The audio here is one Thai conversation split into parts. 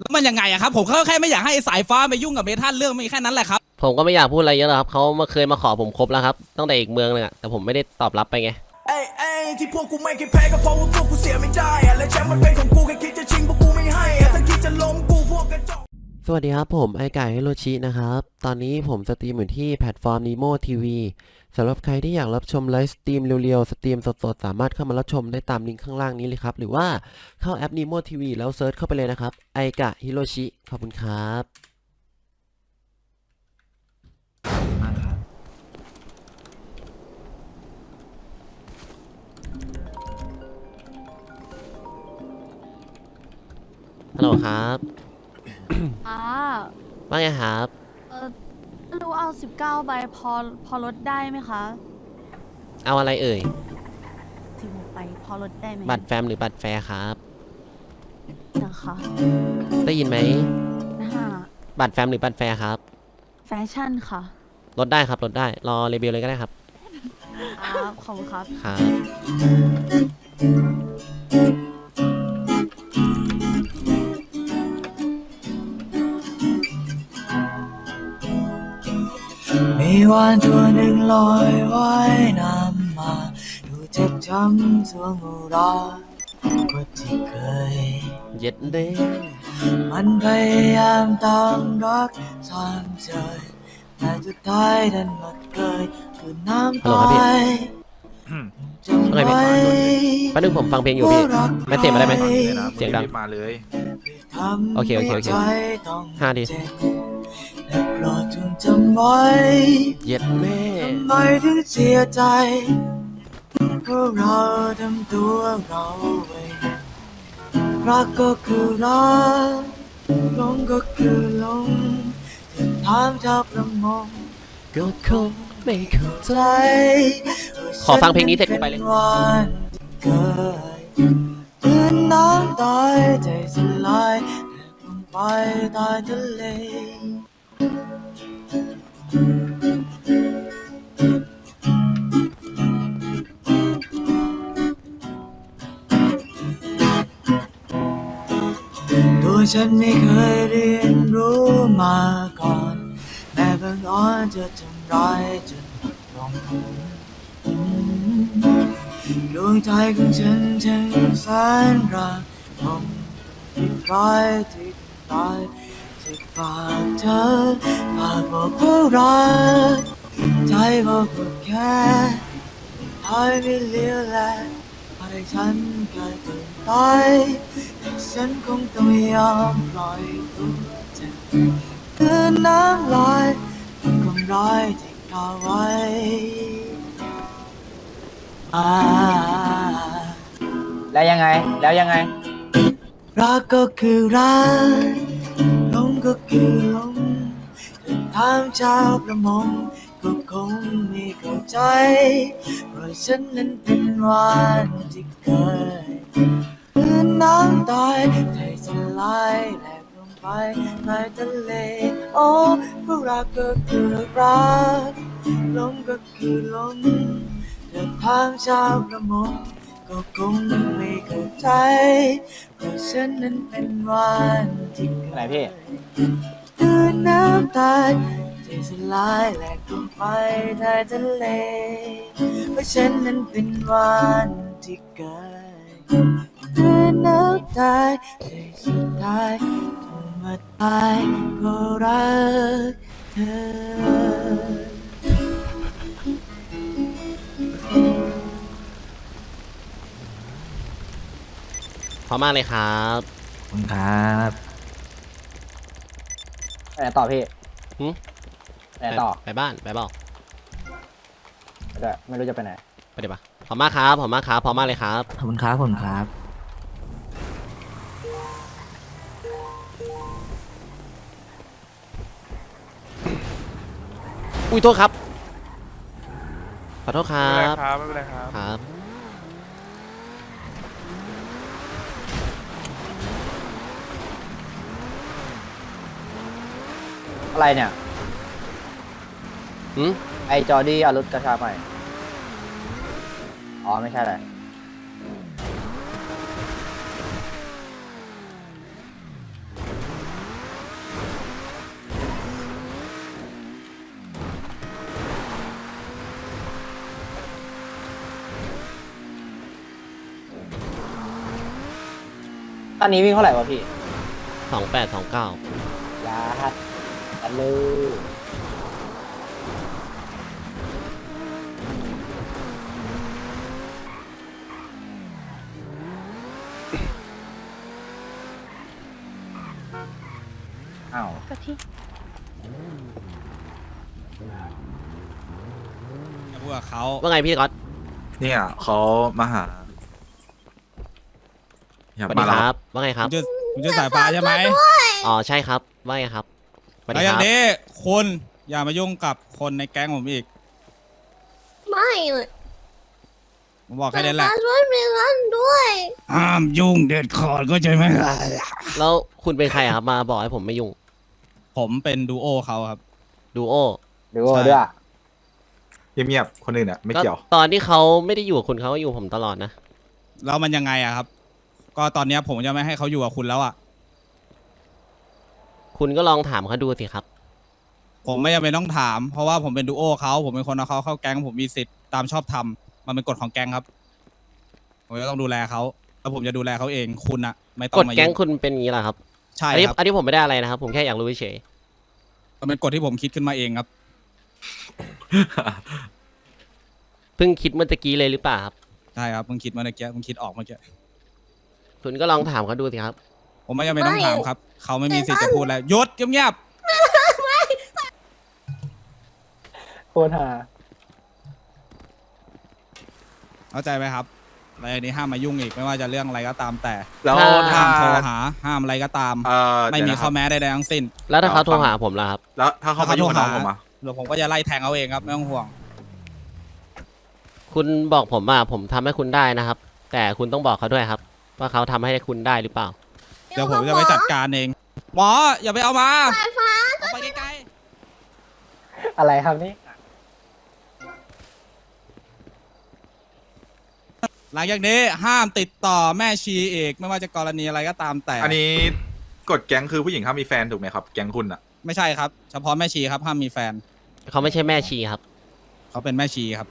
แล้วมันยังไงอะครับ ผมก็แค่ไม่อยากให้ไอ้สายฟ้าไปยุ่งกับเมทัลเรื่องมีแค่นั้นแหละครับ ผมก็ไม่อยากพูดอะไรเยอะหรอกครับเขามาเคยมาขอผมครบแล้วครับตั้งแต่อีกเมืองหนึงอะแต่ผมไม่ได้ตอบรับไปไง เอ้ยเอ้ยที่พวกกูไม่เคยแพ้ก็เพราะว่าพวกกูเสียไม่ได้อะและแชมป์มันเป็นของกูแค่คิดจะชิงพวกกูไม่ให้อะถ้าคิดจะล้มกูพวกกระจอก สวัสดีครับผมไอไก่ฮิโรชินะครับ ตอนนี้ผมสตรีมอยู่ที่แพลตฟอร์ม Nemo TV สำหรับใครที่อยากรับชมไลฟ์สตรีมเร็วๆ สตรีมสดๆ สามารถเข้ามารับชมได้ตามลิงก์ข้างล่างนี้เลยครับ หรือว่าเข้าแอป Nemo TV แล้วเซิร์ชเข้าไปเลยนะครับ ไอกะฮิโรชิ ขอบคุณครับฮัลโหลครับ อ่าว่าไงครับ เออไม่รู้เอาสิบเก้าใบพอพอลดได้ไหมคะเอาอะไรเอ่ย ถึงไปพอลดได้ไหมบัตรแฟมหรือบัตรแฟร์ครับ นะคะได้ยินไหมนะคะบัตรแฟมหรือบัตรแฟร์ครับ แฟชั่นค่ะลดได้ครับลดได้ รอรีวิวเลยก็ได้ครับ ครับขอบคุณครับ ครับ ช้ำสวงอุรากว่าที่เคย เย็ดเด้มันพยายามตามรักสามเจยแต่สุดท้ายดันมาเกยคือน้ำตายจำไว้แป๊บนึงผมฟังเพลงอยู่พี่ไม่เสียงมาได้ไหมเลยนะเสียงดังรีบมาเลย โอเค โอเค โอเคห้าดีและโปรดจงจำไว้เย็ดแม่ทำไมถึงเสียใจเพราะเราทำตัวเราเองรักก็คือรักหลงก็คือหลงถึงถามชาวประมงก็คงไม่เข้าใจใจขอฟังเพลงนี้เสร็จกูไปเลยวันที่เกิดตื่นน้ำตายใจสลายลงไปใต้ทะเล ฉันไม่เคยเรียนรู้มาก่อน แม้บางอ้อนจะทำร้ายจนหมดลมดวงใจของฉันช่างแสนรักผมที่ร้ายที่ร้ายจากปากเธอปากบอกว่ารักใจบอกว่าแค่ทายไม่เลี้ยวแล ให้ฉันกลายเป็นตายแต่ฉันคงต้องยอมปล่อยตัวเจ็บคือน้ำลายความร้ายที่ก่อไว้อ่าแล้วยังไง แล้วยังไง รักก็คือรักหลงก็คือหลงแต่ถามชาวประมง ก็คงไม่เข้าใจเพราะฉันนั้นเป็นวันที่เคยคือนน้ำตายใจสลายแหลกลงไปในทะเลโอ้เพราะรักก็คือรักลงก็คือหลงแต่ถามชาวประมงก็คงไม่เข้าใจเพราะฉันนั้นเป็นวันที่เกิดไหนพี่ตื่นน้ำตาย ใจสลายแหลกลงไปใต้ทะเลเพราะฉันนั้นเป็นวันที่เกิดตื่นน้ำตายใจสุดท้ายต้องมาตายก็รักเธอพร้อมมากเลยครับขอบคุณครับไปไหนต่อพี่ หึ ไปไหนต่อไปบ้านไปเปล่าไปด้วยไม่รู้จะไปไหนไปเดี๋ยวปะพร้อมมากครับพร้อมมากครับพร้อมมากเลยครับขอบคุณครับขอบคุณครับ อุ้ยโทษครับ ขอโทษครัไม่เป็นไรบ ครับไม่เป็นไรครับ ครับ อะไรเนี่ยืมไอจอร์ดี้อารถกระชาใหม่ อ๋อ ไม่ใช่เลยตอนนี้วิ่งเท่าไหร่วะพี่สองแปดสองเก้า ยาฮัตกันเลย เขาว่าไงพี่ก๊อต เนี่ยเขามาหาอสยากวัสมาดีแล้ควรับว่าไงครับ คุณชื่อคุณชื่อสายฟ้าใช่ไหมอ๋อ ใช่ครับ ว่าไงครับสวัสแล้ดีวอคย่างรับนี้คุณอย่ามายุ่งกับคนในแก๊งผมอีก ไม่เลยผมบอกแค่นี้แหละ ช่วยเมลันด้วย ห้ามยุ่งเด็ดขาดก็ใจไหมแล้วคุณเป็นใครอะครับ มาบอกให้ผมไม่ยุ่ง ผมเป็นดูโอเขาครับ ดูโอ ดูว่าด้วย เงียบๆคนอื่นอะไม่ก็เกี่ยว ตอนที่เขาไม่ได้อยู่กับคุณเขาก็อยู่กับผมตลอดนะ แล้วมันยังไงอะครับ ก็ตอนเนี้ยผมจะไม่ให้เขาอยู่กับคุณแล้วอะคุณก็ลองถามเขาดูสิครับ ผมไม่จำเป็นต้องถาม เพราะว่าผมเป็นดูโอเขาผมเป็นคนเอาเขาเข้าแก๊งผมมีสิทธิ์ตามชอบทำมันเป็นกฎของแก๊งครับ ผมจะต้องดูแลเขาแล้วผมจะดูแลเขาเองคุณอะไม่ต้อกงฎมาแก๊งยุ่งคุณเป็นอย่างนี้แหละครับ ใช่อันนี้ครับอันนี้ผมไม่ได้อะไรนะครับ ผมแค่อยากรู้เฉยมันเป็นกฎที่ผมคิดขึ้นมาเองครับๆ เพิ่งคิดเมื่อตะกี้เลยหรือเปล่าครับ ใช่ครับมึงคิดมาเมื่อกี้มึงคิดออกเมื่อกี้คุณก็ลองถามเขาดูสิครับ ผมไม่จำเป็นต้องไม่ถามครับ เขาไม่มีสิทธิ์จะพูดแล้วหยุดเงียบโคตรหาๆเข้าใจไหมครับอะไรอย่างนี้ห้ามมายุ่งอีกไม่ว่าจะเรื่องอะไรก็ตามแต่แล้วถ้าถ้าห้ามโทรหาห้ามอะไรก็ตาม เอ่อไม่มีเดี๋ยวนะคข้รัอบแม้ใดๆทั้งสิ้น แล้วถ้าเขาเดี๋ยวโทรฟังหาผมล่ะครับ แล้วถ้าเขามายุ่งกับน้องผมอะ เดี๋ยวผมก็จะไล่แทงเอาเองครับ ไม่ต้องห่วง คุณบอกผมว่าผมทำให้คุณได้นะครับ แต่คุณต้องบอกเขาด้วยครับ ว่าเขาทำให้คุณได้หรือเปล่า เดี๋ยวผมจะไปจัดการเอง หมออย่าไปเอามาสายฟ้าออกไปไกลอะไรครับนี่ ๆหลังจากนี้ห้ามติดต่อแม่ชีเอกไม่ว่าจะกรณีอะไรก็ตามแต่อันนี้กฎแก๊งคือผู้หญิงห้ามมีแฟนถูกไหมครับ แก๊งคุณอะ ไม่ใช่ครับ เฉพาะแม่ชีครับห้ามมีแฟน เขาไม่ใช่แม่ชีครับ เขาเป็นแม่ชีครับ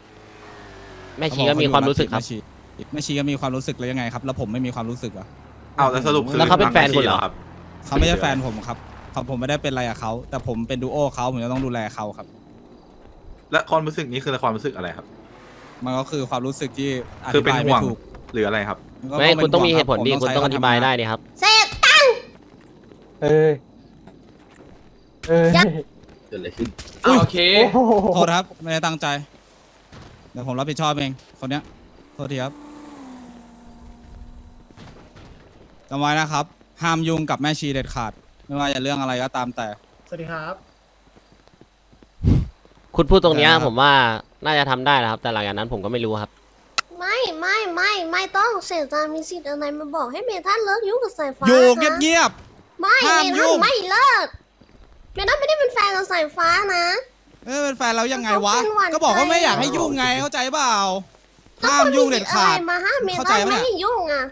แม่ชีก็มีความรู้สึกครับ แม่ชีแม่ชีก็มีความรู้สึกแล้วยังไงครับ แล้วผมไม่มีความรู้สึกเหรอเอาแล้วสรุปคือแล้วเขาเป็นแฟนคุณเหรอครับเขาไม่ใช่แฟนผมครับเขาผมไม่ได้เป็นอะไรกับเขาแต่ผมเป็นดูโอเขาผมจะต้องดูแลเขาครับ และความรู้สึกนี้คือความรู้สึกอะไรครับ มันก็คือความรู้สึกที่อคือธิเป็นบายห่ไม่วงถูกหรืออะไรครับ ก็ไม่คุณต้องมีเหตุผลดีผมคุณต้องอใช้ธิบายคำทำงนได้ดิครับ เสร็จตั้งเอ้ยเอ้ย ยัดอุ๊ยโอเคโอ้โหโทษครับ ไม่ได้ตั้งใจ เดี๋ยวผมรับผิดชอบเอง คนเนี้ย โทษทีครับจำไว้นะครับ ห้ามยุ่งกับแม่ชีเด็ดขาด ไม่ว่าจะเรื่องอะไรก็ตามแต่ สวัสดีครับ คุณพูดตรงเนี้ยได้ครับ ผมว่าน่าจะทำได้นะครับ แต่หลังจากนั้นผมก็ไม่รู้ครับ ไม่ไม่ไม่ไม่ต้องเสียใจมีสิทธิ์อะไรมาบอกให้เมทันเลิกยุ่งกับสายฟ้าอยู่นะเงียบ ไม่ห้ามเมยุ่ทันงไม่เลิก เมทันไม่ได้เป็นแฟนกับสายฟ้านะๆเออเป็นแฟนเรายังไงวะเขาเป็นหวานก็บอกว่าไม่ใจอยากให้ยุ่งไงเข้าใจเปล่าแล้วห้ามยุ่งเด็ดขาดคุณมีสิทธิ์อะไรมาห้ามเมเข้าทัใจนปะเนี่ยไม่ให้ยุ่งอะ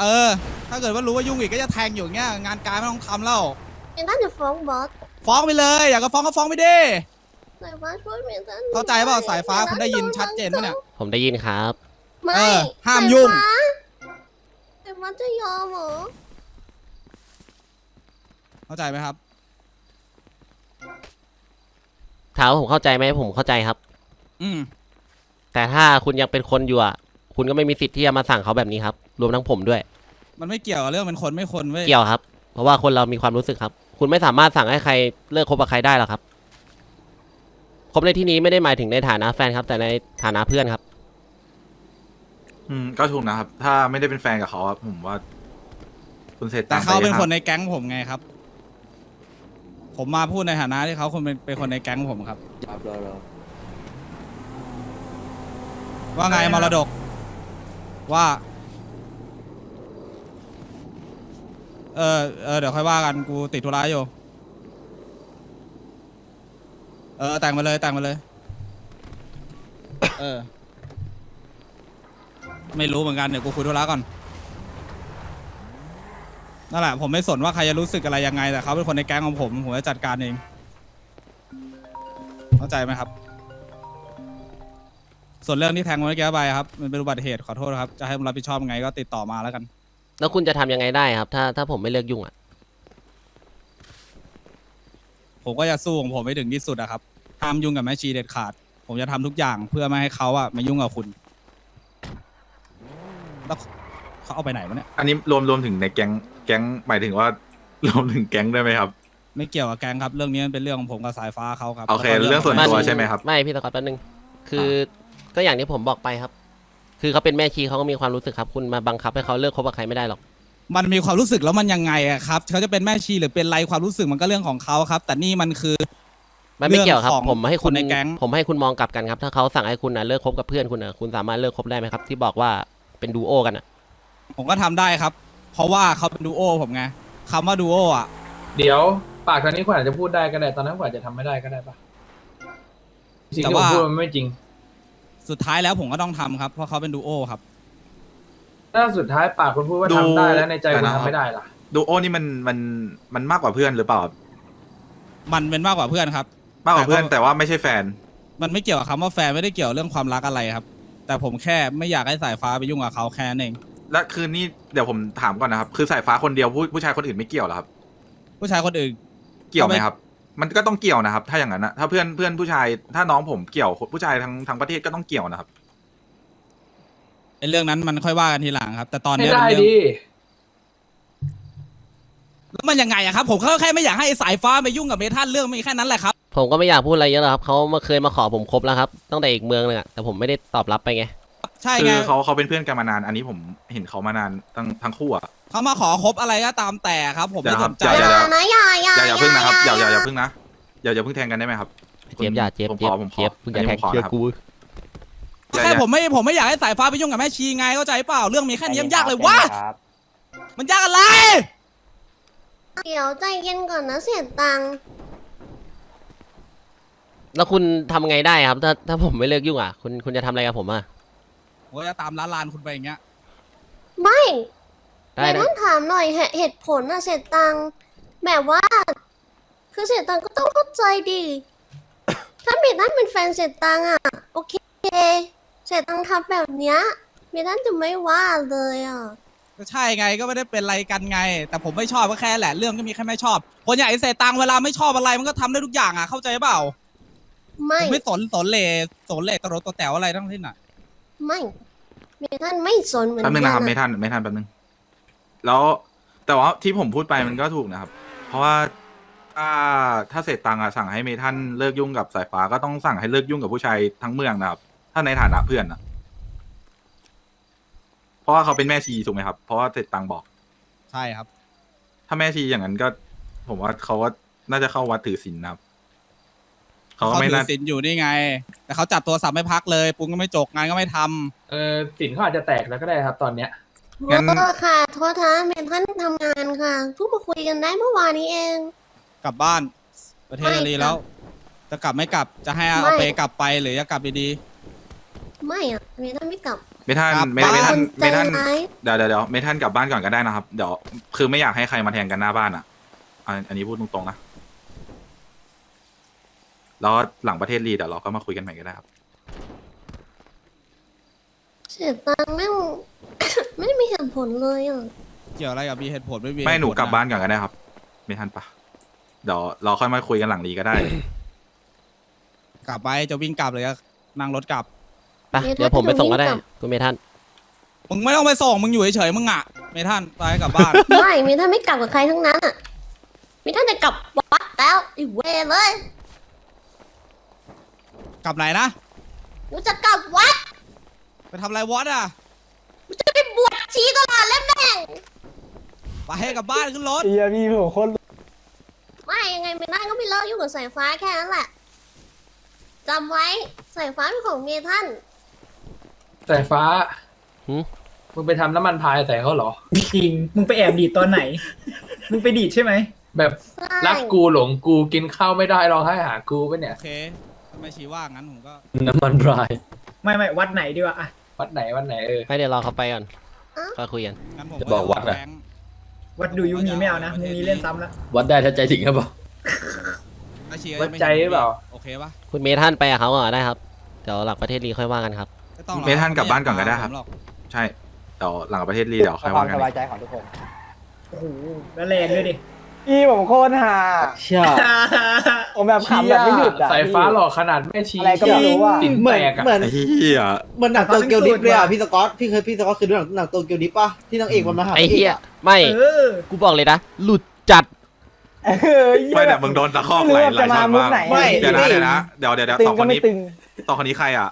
เออ ถ้าเกิดว่ารู้ว่ายุ่งอีกก็จะแทงอยู่อย่างเงี้ยงานการไม่ต้องทำแล้วเมทันจะฟ้องบอสฟ้องไปเลย อยากก็ฟ้องก็ฟ้องไปดิ สายฟ้าช่วยเมทันเข้าใจเปล่าสายฟ้าคุณได้ยินชัดเจนปะเนี่ย ผมได้ยินครับ ไม่เออห้ามยุ่งสาฟ้าสายฟ้าจะยอมเหรอเข้าใจไหมครับ ถามว่าผมเข้าใจไหมผมเข้าใจครับ อืม แต่ถ้าคุณยังเป็นคนอยู่อะคุณก็ไม่มีสิทธิ์ที่จะมาสั่งเขาแบบนี้ครับรวมทั้งผมด้วย มันไม่เกี่ยวกับเรื่องเป็นคนไม่คนเว้ยเกี่ยวครับ เพราะว่าคนเรามีความรู้สึกครับ คุณไม่สามารถสั่งให้ใครเลิกคบกับใครได้หรอกครับคบในที่นี้ไม่ได้หมายถึงในฐานะแฟนครับ แต่ในฐานะเพื่อนครับ อืมก็ถูกนะครับ ถ้าไม่ได้เป็นแฟนกับเขาครับผมว่า คุณเซตแต่งค์เขาเป็นไปคนในแก๊งผมไงครับ ผมมาพูดในฐานะที่เขาคนเป็นเป็นคนในแก๊งผมครับว่าไงมรดก ว่า เออเออเดี๋ยวค่อยว่ากันกูติดธุระอยู่ เออแต่งมาเลยแต่งมาเลย เออ ไม่รู้เหมือนกันเดี๋ยวกูคุยธุระก่อน นั่นแหละผมไม่สนว่าใครจะรู้สึกอะไรยังไงแต่เขาเป็นคนในแก๊งของผมผมจะจัดการเอง เข้าใจไหมครับ ส่วนเรื่องที่แทงเมื่อกี้ไปครับมันเป็นอุบัติเหตุขอโทษครับจะให้ผมรับผิดชอบยังไงก็ติดต่อมาแล้วกัน แล้วคุณจะทำยังไงได้ครับ ถ้าถ้าผมไม่เลิกยุ่งอะผมก็จะสู้ของผมไปถึงที่สุดอะครับห้ามยุ่งกับแม่ชีเด็ดขาด ผมจะทำทุกอย่างเพื่อไม่ให้เขาอะมายุ่งกับคุณแล้วเขาเอาไปไหนวะเนี่ย อันนี้รวมรวมถึงในแก๊ง แก๊งหมายถึงว่ารวมถึงแก๊งได้ไหมครับ ไม่เกี่ยวกับแกงครับ เรื่องนี้มันเป็นเรื่องของผมกับสายฟ้าเขาครับโอเคแล้วก็เรื่องส่วนขตัวแม่ชีใช่ไหมครับ ไม่พี่ตะกอนแป๊บนึง คือก็อย่างที่ผมบอกไปครับ คือเขาเป็นแม่ชีเขาก็มีความรู้สึกครับ คุณมาบังคับให้เขาเลิกคบกับใครไม่ได้หรอก มันมีความรู้สึกแล้วมันยังไงอะครับเขาจะเป็นแม่ชีหรือเป็นไรความรู้สึกมันก็เรื่องของเขาครับ แต่นี่มันคือ มันไม่เกี่ยวครับ เรื่องของผมให้คุณคนในแก๊ง ผมให้คุณมองกลับกันครับ ถ้าเขาสั่งให้คุณนะเลิกคบกับเพื่อนคุณนะคุณสามารถเลิกคบได้ไหมครับ ที่บอกว่าเป็นดูโอกันอะผมก็ทำได้ครับ เพราะว่าเขาเป็นดูโอผมไงคำว่าดูโออะ เดี๋ยวปากตอนนี้คุณอาจจะพูดได้ก็ได้ตอนนั้นคุณอาจจะทำไม่ได้ก็ได้ปะสิ่งแต่ที่ผมว่าพูดมันไม่จริง สุดท้ายแล้วผมก็ต้องทำครับ เพราะเขาเป็นดูโอครับ ถ้าสุดท้ายปากคุณพูดว่าดูทำได้แล้วในใจคุณนะครับ ทำไม่ได้ล่ะ ดูโอนี่มันมันมันมากกว่าเพื่อนหรือเปล่าครับมันเป็นมากกว่าเพื่อนครับ มากกว่าเพื่อนแต่ก็แต่ว่าไม่ใช่แฟน มันไม่เกี่ยวกับคำว่าแฟนไม่ได้เกี่ยวเรื่องความรักอะไรครับ แต่ผมแค่ไม่อยากให้สายฟ้าไปยุ่งกับเขาแค่นั้นเอง และคืนนี้เดี๋ยวผมถามก่อนนะครับ คือสายฟ้าคนเดียวผู้ผู้ชายคนอื่นไม่เกี่ยวเหรอครับ ผู้ชายคนอื่น เกี่ยวไหมทำไมครับ มันก็ต้องเกี่ยวนะครับ ถ้าอย่างนั้นนะถ้าเพื่อนเพื่อนผู้ชายถ้าน้องผมเกี่ยวผู้ชายทั้งทั้งประเทศก็ต้องเกี่ยวนะครับไอ้เรื่องนั้นมันค่อยว่ากันทีหลังครับ แต่ตอนไม่เนี้ยได้มันเรื่องดิแล้วมันยังไงอะครับ ผมแค่ไม่อยากให้สายฟ้าไปยุ่งกับเมทัลเรื่องมีแค่นั้นแหละครับ ผมก็ไม่อยากพูดอะไรเยอะหรอกครับเขามาเคยมาขอผมคบแล้วครับตั้งแต่อีกเมืองหนึงอะแต่ผมไม่ได้ตอบรับไปไง ใช่คืไงอเขาเขาเป็นเพื่อนกันมานาน อันนี้ผมเห็นเขามานานทั้งทั้งคู่อะเขามาขอคบอะไรก็ตามแต่ครับ ผมไม่เดี๋ยวคสรับนใจเดี๋อยวย่านะอย่าอย่าอย่าอย่าพึ่งนะครับอย่าอย่าอย่าพึ่งพึ่งนะอย่าอย่าพึ่งแทงกันได้ไหมครับ เจี๊ยบอย่าเจี๊ยบผมเจี๊ขยอบผมขอเจี๊ยบมึงอย่าอันแทนี้งผมขอ เชื่อนะครับกูอย่าแค่อย่าผมไม่ผมไม่อยากให้สายฟ้าไปยุ่งกับแม่ชีไงเข้าใจเปล่าเรื่องมีแค่นี้มันยากเลยวะครับมันยากอะไร เดี๋ยวใจเย็นก่อนนะเสียตังค์แล้วคุณทำไงได้ครับ ถ้าถ้าผมไม่เลิกยุ่งอะ คุณคุณจะทำอะไรกับผมอะ ผมก็จะตามล้านลานคุณไปอย่างเงี้ย ไม่ได้แต่นะท่านถามหน่อยเหตุเหตุผลนะเสียตังค์แบบว่า คือเสียตังค์ก็ต้องเข้าใจดิถ้าเมทันเป็นแฟนเสียตังค์อะโอเคเสียตังค์ทำแบบเนี้ยเมทันจะไม่ว่าเลยอะก็ใช่ไงก็ไม่ได้เป็นอะไรกันไง แต่ผมไม่ชอบก็แค่แหละเรื่องก็มีแค่ไม่ชอบคนอย่างไอ้เสตังค์เวลาไม่ชอบอะไรมันก็ทำได้ทุกอย่างอะเข้าใจเปล่าไม่ผมไม่สนสนเหล่สนเหล่ตะโรตัวแต๋วอะไรทั้งสิ้นอะ ไม่ เมทันไม่สนเหมือนแป๊บนึงนะครับกัไม่ทันไม่ทันแป๊บนึง แล้วแต่ว่าที่ผมพูดไปมันก็ถูกนะครับ เพราะว่าถ้าถ้าเสร็จตังค์อะสั่งให้เมทันเลิกยุ่งกับสายฟ้าก็ต้องสั่งให้เลิกยุ่งกับผู้ชายทั้งเมืองนะครับ ถ้าในฐานะเพื่อนนะเพราะว่าเขาเป็นแม่ชีถูกไหมครับ เพราะว่าเสร็จตังค์บอก ใช่ครับ ถ้าแม่ชีอย่างนั้นก็ ผมว่าเขาว่าน่าจะเข้าวัดถือศีลนะครับ เขาก็เขาไม่ถืน่าอศีลอยู่นี่ไง แต่เขาจับโทรศัพท์ไม่พักเลย ปุ้งก็ไม่จกงานก็ไม่ทำเออสินเขาอาจจะแตกแล้วก็ได้ครับตอนเนี้ย งั้นเออค่ะ โทษทะเมทันทำงานค่ะเพิ่งมาคุยกันได้เมื่อวานนี้เอง กลับบ้าน ประเทศไม่จะดีค่ะแล้ว จะกลับไม่กลับจะให้ไม่ เอาไปกลับไปหรือจะกลับดีไม่อะเมทันไม่กลับเมทันครับเมเมทันใจเมทันร้ายเดี๋ยวเดี๋ยวเดี๋ยวเมทันกลับบ้านก่อนก็ได้นะครับ เดี๋ยวคือไม่อยากให้ใครมาแทงกันหน้าบ้านอะอันอันนี้พูดตรงๆนะ แล้วหลังประเทศรีเดี๋ยวเราก็มาคุยกันใหม่ก็ได้ครับ เสียตังค์แม่ง ไม่ได้มีเหตุผลเลยอะๆเกี่ยวอะไรกับมีเหตุผลไม่มีไม่หนูเตุผละกลับบ้านก่อนก็ได้ครับ ไม่ทันปะเดี๋ยวเราค่อยมาคุยกันหลังรีก็ได้ กลับไปจะวิ่งกลับเลยก็นั่งรถกลับ ไปเดี๋ยวผมไปส่งก็ได้คุณเมทันมึงไม่ต้องไปส่งมึงอยู่เฉยๆมึงอะเมทันไปกลับบ้าน ไม่เมทันไม่กลับกับใครทั้งนั้นอะเมทันจะกลับวัดแล้วอีกเวรเลย กลับไหนนะหนูจะกลับวัด ไปทำอะไรวอดอะหนูจะไปบวชชีตลอดแล้วแม่ง ไปให้กลับบ้านขึ้นรถ เฮียพี่ผมโคตรไม่ยังไงเมทันก็ไม่เลิกยุ่งกับสายฟ้าแค่นั้นแหละจำไว้สายฟ้าเป็นของเมทันสายฟ้าหืม มึงไปทำน้ำมันพายใส่เขาเหรอ จริง มึงไปแอบดีดตอนไหน มึงไปดีดใช่ไหม แบบใช่รักกูหลงกูกินข้าวไม่ได้ร้องไห้หากูไปะเนี่ย โอเค ถ้าไม่ชี้ว่างั้นผมก็ น้ำมันพรายไม่ไม่วัดไหนดีวะอะวัดไหนวัดไหนเออ ให้เดี๋ยวรอเขาไปก่อนค่อยคุยกัน งั้นผมจะบอกวัดอะ แบงค์วัดดูยูมีไม่เอานะมึงมีเล่นซ้ำแล้ววัดได้ถ้าใจถึงครับบอกไม่ชี้ก็วัดไม่ใจหรือเปล่า โอเคปะคุณเมทันไปกับเขาก่อนได้ครับ เดี๋ยวหลังประเทศรีค่อยว่ากันครับ ไม่ต้องหรอกเมทันกลับบ้านก่อนก็ได้ครับ ม่ยามาหาผมหอกใช่แต่ดี๋ยวหลังประเทศรีเดี๋ยวค่อยควาว่ามกันสบายใจของทุกคนโอ้โหแล้วแรงด้วยดิ พี่ผมโคตรหาเชื่อผมแบบขำแบบไม่หยุดอะสายฟ้าหลอกขนาดแม่ชีอะไรก็ไม่รู้อะ ติ่นเหมืแตอนกอะเหมือนไอ้เหี้ยเหมือนหนังโตเกียวดิฟเลยอะพี่สกอตพี่เคยพี่สกอตเคยดูหนังหนังโตเกียวดิฟป่ะที่นางเอกมันมาหาไอ้เหี้ยไม่ เออ กูบอกเลยนะ หลุดจัด เออเหี้ย ไม่แต่มึงโดนตะคอกหลายหลายช็อตมากไม่เดี๋ยวนะเดี๋ยวนะเดี๋ยวเดี๋ยวเดี๋ยวตึงสองคก็นไม่นี้ตึง สองคนนี้ใครอะ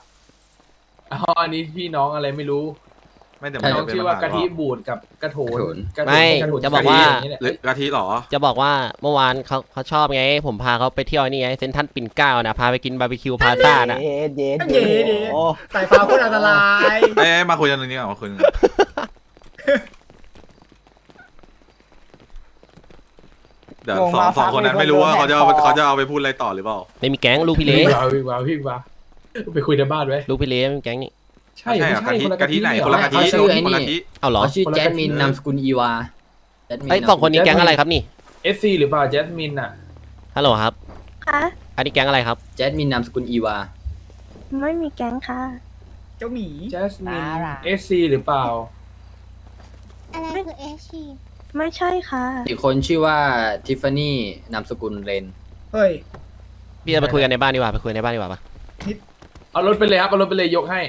อ๋ออันนี้พี่น้องอะไรไม่รู้ ไม่แต่น้องชื่อว่ากะทิบูดกับกระโถนกระโถนไม่กระโถนจะบอกว่า ย่งนี้แหละหรือกะทิเหรอ จะบอกว่าเมื่อวานเขาเขาชอบไง ผมพาเขาไปเที่ยวนี่ไงเซนทรันปิ่นเกล้านะพาไปกินบาร์บีคิวพาซ่านะเย็ดเย็ดเย็ดเย็ด โอ้สายฟ้าโคตรอันตรายเอ้ยมาคุยกันตรงนี้ก่อนมาคุยกันเดี๋ยวสองสองคนนั้นไม่รู้ว่าเขาจะเอาเขาจะเอาไปพูดอะไรต่อหรือเปล่า ไม่มีแก๊งลูกพี่เล้พี่วาวพี่วาวพี่วาวไปคุยในบ้านไว้ ลูกพี่เล้ไม่มีแก๊งนี่ ใช่ใช่ไม่เหรอใช่กะทิคนละกะทิไหนเรอคนละกะทิเขาชื่อไอ้นี่ คนละกะทิเอาเหรอเขาชื่อคนละแจสมินกะทินามสกุลอีวาแจสมินไอ้ยสองคนนี้แก๊งอะไรครับนี่เอสซีหรือเปล่าแจสมินอะฮัลโหลครับ คะอันนี้แก๊งอะไรครับ แจสมินนามสกุลอีวาไม่มีแก๊งค่ะ เจ้าหมี แจสมินเอสซีหรือเปล่า อะไรคือเอชีไม่ใช่ค่ะอีกคนชื่อว่าทิฟฟานี่นามสกุลเรนเฮ้ย พี่จะไปคุยกันในบ้านดีกว่าไปคุยในบ้านดีกว่าปะเอารถไปเลยครับเอารถไปเลยยกให้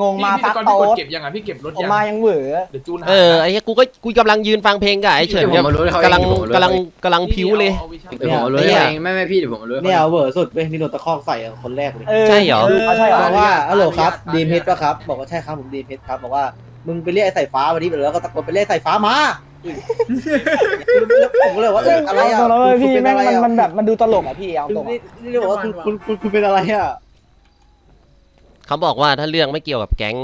งงมาพี่พักพี่โต๊ก่อนพี่กดดเก็บยังอะพี่เก็บรถผมยังมายังเหวอเดี๋ยวจูนหาเออไอ้เหี้ยกูก็กูกำลังยืนฟังเพลงกับไอ้เฉินเนี่ยดี๋วผมเอารถให้เขากำลังเองกำลังกำลังพิ้วเลย อาวิชั่นเดี๋ยวผมเอารถให้เขาเองไม่ไม่พี่เดี๋ยวผมเอารถให้เนี่ยเขาเวอร์สุดเว้ยมีโดนตะคอกใส่อะคนแรกเลยเออใช่เหรอ เขาใช่เหรอบอกว่าฮัลโหลครับตามดีมเรีเฮยดกป่ะครับ บอกว่าใช่ครับผมดีมเฮดครับบอกว่ามึงไปเรียกไอ้สายฟ้าวันนี้แล้วก็ตะโกนไปเรียกสายฟ้ามาผมก็เลยว่าเอออะไรอะตรงแล้วเว้ยคุณพี่เป็นแม่งอะไรมันอะมันแบบมันดูตลกอะพี่เอาตรงนี่อะนี่เรียกว่าคุณคุณคุณคุณเป็นอะไรอะ เขาบอกว่าถ้าเรื่องไม่เกี่ยวกับแก๊ง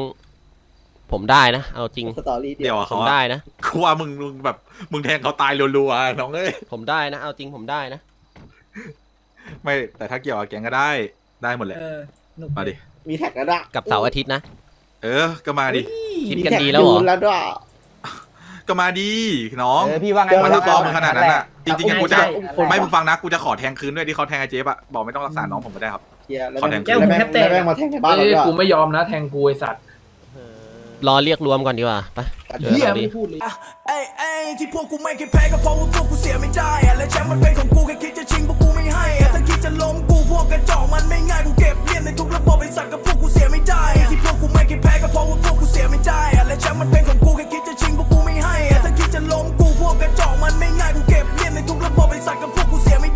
ผมได้นะ เอาจริง สตอรี่เดีเดี๋ยยววอะผเขามอะได้นะ กูว่ามึงมึงแบบมึงแทงเขาตายรัวๆน้องเอ้ยผมได้นะ เอาจริงผมได้นะ ไม่แต่ถ้าเกี่ยวกับแกงก็ได้ได้หมดแหละเออหนุกมาดิมีแท็กแล้วด้วยกับเสาร์อาทิตย์นะ เออ ก็มาดิคิดมีกันแท็กดีแล้วเหรอยูนแล้วด้วย ก็มาดีน้องเออพี่ว่าไงมันจะฟ้องมึงขนาดนั้นอะจริงๆอะกูจะใช่ ไม่มึงฟังนะกูจะขอแทงคืนด้วยที่เขาแทงไอ้เจ๊บอะบอกไม่ต้องรักษาน้องผมก็ได้ครับ เียแล้วแม่งขอแงแล้แม่แล้วมาแทงในบ้านเราอกูไม่ยอมนะแทงกูไอสัตว์รอเรียกรวมก่อนดีกว่าไปเฮียไม่พูดเลยไอ้ไอ้ที่พวกกูไม่เคยแพ้ก็เพราะว่าพวกกูเสียไม่ได้และแชมป์มันเป็นของกูแค่คิดจะชิงพวกกูไม่ให้ถ้าคิดจะล้มกูพวกกระจอกมันไม่ง่ายกูเก็บเลียนในทุกระบบไอสัตว์กับพวกกูเสียไม่ได้ที่พวกกูไม่เคยแพ้ก็เพราะว่าพวกกูเสียไม่ได้และแชมป์มันเป็นของกูแค่คิดจะชิงพวกกูไม่ให้ถ้าคิดจะล้มกูพวกกระจอกมันไม่ง่ายกูเก็บเลียนในทุกระบบไอสัตว์กับพวกกูเสียไม่